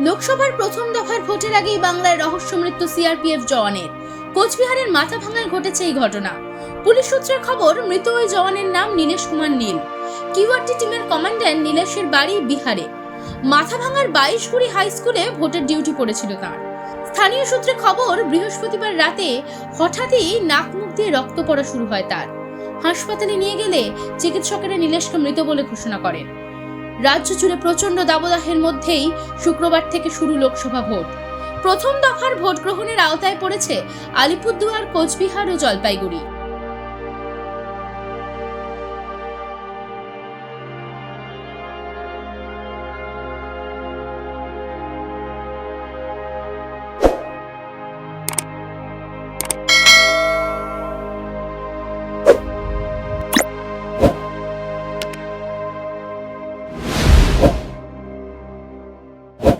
লোকসভার প্রথম দফার ভোটের আগেই বাংলায় রহস্য মৃত্যু সিআরপিএফ জওয়ানের। কোচবিহারের মাথা ভাঙায় ঘটেছে এই ঘটনা। পুলিশ সূত্রের খবর, মৃত ওই জওয়ানের নাম নীলেশ কুমার নীল। কিউআরটি টিমের কমান্ড্যান্ট নীলেশের বাড়ি বিহারে। মাথা ভাঙার বাইশ কুড়ি হাই স্কুলে ভোটের ডিউটি পড়েছিল তার। স্থানীয় সূত্রে খবর, বৃহস্পতিবার রাতে হঠাৎই নাক মুখ দিয়ে রক্ত পড়া শুরু হয় তার। হাসপাতালে নিয়ে গেলে চিকিৎসকেরা নীলেশকে মৃত বলে ঘোষণা করেন। রাজ্য জুড়ে প্রচণ্ড দাবদাহের মধ্যেই শুক্রবার থেকে শুরু লোকসভা ভোট। প্রথম দফার ভোট গ্রহণের আওতায় পড়েছে আলিপুরদুয়ার, কোচবিহার ও জলপাইগুড়ি।